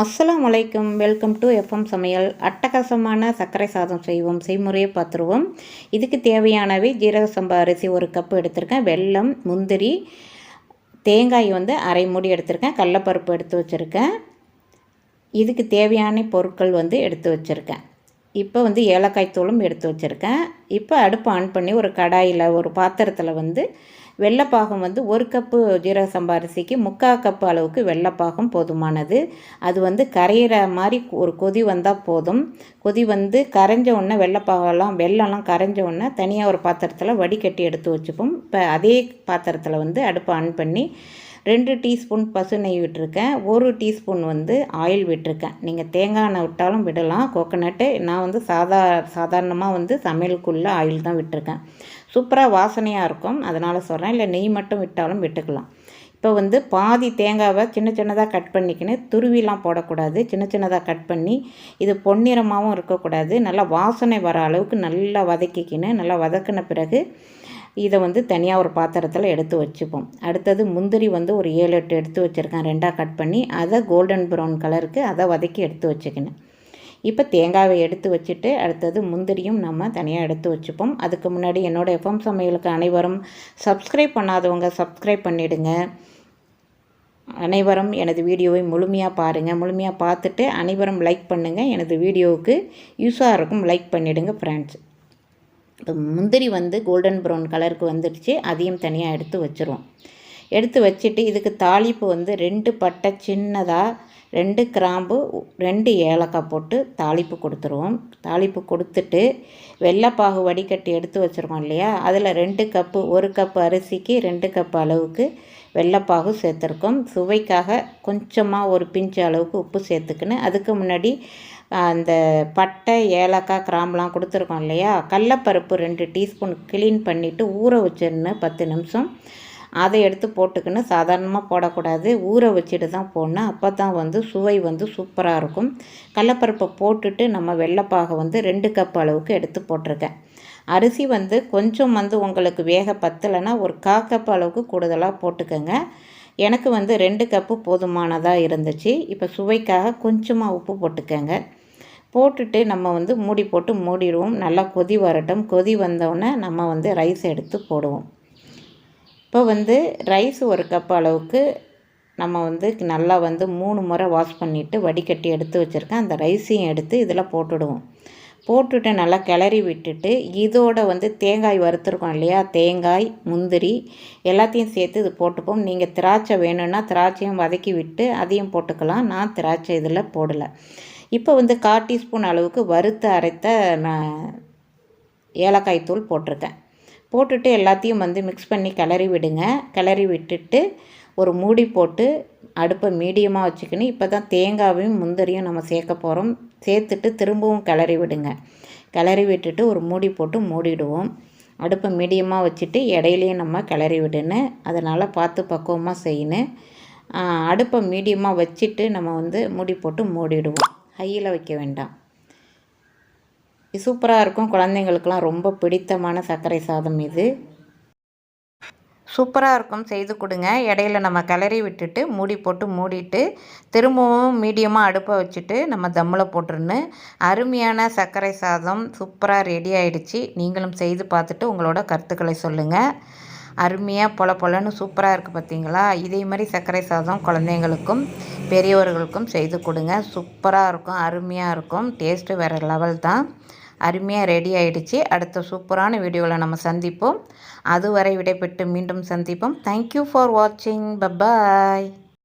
அஸ்லாம் அலைக்கும் welcome to FM சமையல். அட்டகாசமான சர்க்கரை சாதம் செய்வோம் செய்முறையை பார்த்துருவோம். இதுக்கு தேவையானவை ஜீரக சம்பா அரிசி ஒரு கப்பு எடுத்திருக்கேன் வெல்லம் முந்திரி தேங்காய் வந்து அரை மூடி எடுத்திருக்கேன் கடலப்பருப்பு எடுத்து வச்சுருக்கேன். இதுக்கு தேவையான பொருட்கள் வந்து எடுத்து வச்சுருக்கேன். இப்போ வந்து ஏலக்காய் தூளும் எடுத்து வச்சுருக்கேன். இப்போ அடுப்பு ஆன் பண்ணி ஒரு கடாயில் ஒரு பாத்திரத்தில் வந்து வெள்ளைப்பாகம் வந்து ஒரு கப்பு ஜீரக சம்பா அரிசிக்கு முக்கால் கப்பு அளவுக்கு வெள்ளைப்பாகம் போதுமானது. அது வந்து கரையிற மாதிரி ஒரு கொதி வந்தால் போதும். கொதி வந்து கரைஞ்ச உடனே வெள்ளைப்பாகெல்லாம் வெள்ளம்லாம் கரைஞ்ச உடனே தனியாக ஒரு பாத்திரத்தில் வடிகட்டி எடுத்து வச்சுப்போம். இப்போ அதே பாத்திரத்தில் வந்து அடுப்பை ஆன் பண்ணி ரெண்டு டீஸ்பூன் பசு நெய் விட்டுருக்கேன். ஒரு டீஸ்பூன் வந்து ஆயில் விட்டுருக்கேன். நீங்கள் தேங்காய் எண்ணெய் விட்டாலும் விடலாம். கோகோனட்டு நான் வந்து சாதா சாதாரணமாக வந்து சமையலுக்குள்ளே ஆயில் தான் விட்டுருக்கேன். சூப்பராக வாசனையாக இருக்கும். அதனால் சொல்கிறேன் இல்லை நெய் மட்டும் விட்டாலும் விட்டுக்கலாம். இப்போ வந்து பாதி தேங்காவை சின்ன சின்னதாக கட் பண்ணிக்கின்னு துருவிலாம் போடக்கூடாது. சின்ன சின்னதாக கட் பண்ணி இது பொன்னிறமாகவும் இருக்கக்கூடாது. நல்லா வாசனை வர அளவுக்கு நல்லா வதக்கிக்கின்னு நல்லா வதக்கின பிறகு இதை வந்து தனியாக ஒரு பாத்திரத்தில் எடுத்து வச்சுப்போம். அடுத்தது முந்திரி வந்து ஒரு ஏழு எட்டு எடுத்து வச்சுருக்கேன். ரெண்டாக கட் பண்ணி அதை கோல்டன் ப்ரௌன் கலருக்கு அதை வதக்கி எடுத்து வச்சுக்கணும். இப்போ தேங்காவை எடுத்து வச்சுட்டு அடுத்தது முந்திரியும் நம்ம தனியாக எடுத்து வச்சுப்போம். அதுக்கு முன்னாடி என்னோடய எஃப்எம் சமையலுக்கு அனைவரும் சப்ஸ்கிரைப் பண்ணாதவங்க சப்ஸ்கிரைப் பண்ணிவிடுங்க அனைவரும் எனது வீடியோவை முழுமையாக பாருங்கள் முழுமையாக பார்த்துட்டு அனைவரும் லைக் பண்ணுங்கள் எனது வீடியோவுக்கு யூஸாக இருக்கும். லைக் பண்ணிவிடுங்க ஃப்ரெண்ட்ஸ் முந்திரி வந்து கோல்டன் ப்ரௌன் கலருக்கு வந்துடுச்சு. அதையும் தனியாக எடுத்து வச்சுருவோம். எடுத்து வச்சுட்டு இதுக்கு தாளிப்பு வந்து ரெண்டு பட்டை சின்னதாக ரெண்டு கிராம்பு ரெண்டு ஏலக்காய் போட்டு தாளிப்பு கொடுத்துருவோம். தாளிப்பு கொடுத்துட்டு வெள்ளைப்பாகு வடிகட்டி எடுத்து வச்சுருக்கோம் இல்லையா? அதில் ரெண்டு கப்பு ஒரு கப்பு அரிசிக்கு ரெண்டு கப்பு அளவுக்கு வெள்ளைப்பாகு சேர்த்துருக்கோம். சுவைக்காக கொஞ்சமாக ஒரு பிஞ்சு அளவுக்கு உப்பு சேர்த்துக்கின்னு அதுக்கு முன்னாடி அந்த பட்டை ஏலக்காய் கிராம்பெலாம் கொடுத்துருக்கோம் இல்லையா? கடலப்பருப்பு ரெண்டு டீஸ்பூன் க்ளீன் பண்ணிவிட்டு ஊற வச்சிருந்தேன் பத்து நிமிஷம். அதை எடுத்து போட்டுக்கின்னு சாதாரணமாக போடக்கூடாது. ஊற வச்சுட்டு தான் போடணும். அப்போ தான் வந்து சுவை வந்து சூப்பராக இருக்கும். கடலப்பருப்பை போட்டுட்டு நம்ம வெள்ளைப்பாகை வந்து ரெண்டு கப் அளவுக்கு எடுத்து போட்டிருக்கேன். அரிசி வந்து கொஞ்சம் வந்து உங்களுக்கு வேக பத்தலைன்னா ஒரு கா கப் அளவுக்கு கூடுதலாக போட்டுக்கோங்க. எனக்கு வந்து ரெண்டு கப்பு போதுமானதாக இருந்துச்சு. இப்போ சுவைக்காக கொஞ்சமாக உப்பு போட்டுக்கோங்க. போட்டுட்டு நம்ம வந்து மூடி போட்டு மூடிடுவோம். நல்லா கொதி வரட்டும். கொதி வந்தோடனே நம்ம வந்து ரைஸ் எடுத்து போடுவோம். இப்போ வந்து ரைஸ் ஒரு கப் அளவுக்கு நம்ம வந்து நல்லா வந்து மூணு முறை வாஷ் பண்ணிவிட்டு வடிகட்டி எடுத்து வச்சுருக்கேன். அந்த ரைஸையும் எடுத்து இதில் போட்டுடுவோம். போட்டுட்டு நல்லா கிளறி விட்டுட்டு இதோட வந்து தேங்காய் வறுத்துருக்கோம் இல்லையா? தேங்காய் முந்திரி எல்லாத்தையும் சேர்த்து இது போட்டுப்போம். நீங்கள் திராட்சை வேணும்னா திராட்சையும் வதக்கி விட்டு அதையும் போட்டுக்கலாம். நான் திராட்சை இதில் போடலை. இப்போ வந்து கால் டீஸ்பூன் அளவுக்கு வறுத்து அரைத்த நான் ஏலக்காய் தூள் போட்டிருக்கேன். போட்டுட்டு எல்லாத்தையும் வந்து மிக்ஸ் பண்ணி கிளறி விடுங்க. கிளறி விட்டுட்டு ஒரு மூடி போட்டு அடுப்பை மீடியமாக வச்சுக்கின்னு இப்போ தான் தேங்காயும் முந்தரியும் நம்ம சேர்க்க போகிறோம் சேர்த்துட்டு திரும்பவும் கிளறி விடுங்க. கிளறி விட்டுட்டு ஒரு மூடி போட்டு மூடிடுவோம். அடுப்பை மீடியமாக வச்சுட்டு இடையிலையும் நம்ம கிளறி விடணும் அதனால் பார்த்து பக்குவமாக செய்யணும் அடுப்பை மீடியமாக வச்சுட்டு நம்ம வந்து மூடி போட்டு மூடிடுவோம். ஹையில் வைக்க வேண்டாம். சூப்பராக இருக்கும். குழந்தைங்களுக்கெலாம் ரொம்ப பிடித்தமான சர்க்கரை சாதம் இது. சூப்பராக இருக்கும். செய்து கொடுங்க. இடையில நம்ம கிளறி விட்டுட்டு மூடி போட்டு மூடிட்டு திரும்பவும் மீடியமாக அடுப்பை வச்சுட்டு நம்ம தம்மில் போட்டுருன்னு. அருமையான சர்க்கரை சாதம் சூப்பராக ரெடி ஆகிடுச்சு நீங்களும் செய்து பார்த்துட்டு உங்களோட கருத்துக்களை சொல்லுங்கள் அருமையாக பொல பொலன்னு சூப்பராக இருக்குது பார்த்தீங்களா? இதே மாதிரி சர்க்கரை சாதம் குழந்தைங்களுக்கும் பெரியவர்களுக்கும் செய்து கொடுங்க. சூப்பராக இருக்கும். அருமையாக இருக்கும். டேஸ்ட்டு வேறு லெவல் தான். அருமையாக ரெடி ஆகிடுச்சு அடுத்த சூப்பரான வீடியோவில் நம்ம சந்திப்போம். அதுவரை விடைபெற்று மீண்டும் சந்திப்போம். தேங்க்யூ ஃபார் வாட்சிங் பப்பாய்